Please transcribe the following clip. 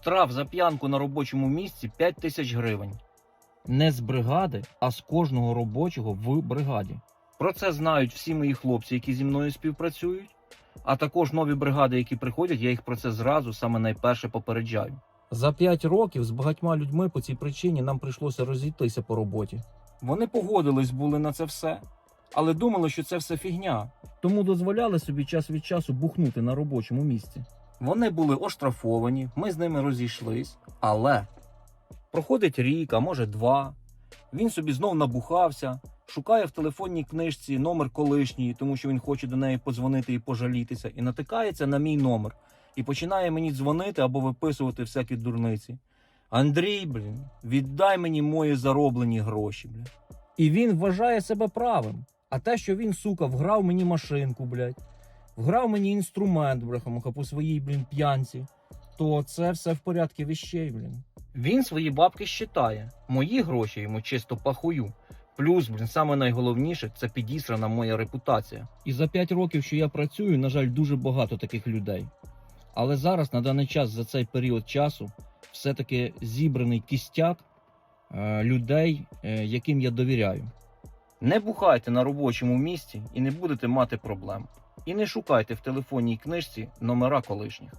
Штраф за п'янку на робочому місці 5 тисяч гривень. Не з бригади, а з кожного робочого в бригаді. Про це знають всі мої хлопці, які зі мною співпрацюють. А також нові бригади, які приходять, я їх про це зразу саме найперше попереджаю. За 5 років з багатьма людьми по цій причині нам прийшлося розійтися по роботі. Вони погодились були на це все, але думали, що це все фігня. Тому дозволяли собі час від часу бухнути на робочому місці. Вони були оштрафовані, ми з ними розійшлись, але проходить рік, а може два. Він собі знов набухався, шукає в телефонній книжці номер колишньої, тому що він хоче до неї подзвонити і пожалітися, і натикається на мій номер і починає мені дзвонити або виписувати всякі дурниці. Андрій, блін, віддай мені мої зароблені гроші, блін. І він вважає себе правим. А те, що він, сука, вграв мені машинку, блядь, вграв мені інструмент, бляха-муха, по своїй, блін, п'янці, то це все в порядку віщей, блін. Він свої бабки щитає. Мої гроші йому чисто пахую. Плюс, блін, саме найголовніше це підісрана моя репутація. І за 5 років, що я працюю, на жаль, дуже багато таких людей. Але зараз, на даний час, за цей період часу, все-таки зібраний кістяк е, людей, е, яким я довіряю. Не бухайте на робочому місці і не будете мати проблем. І не шукайте в телефонній книжці номера колишніх.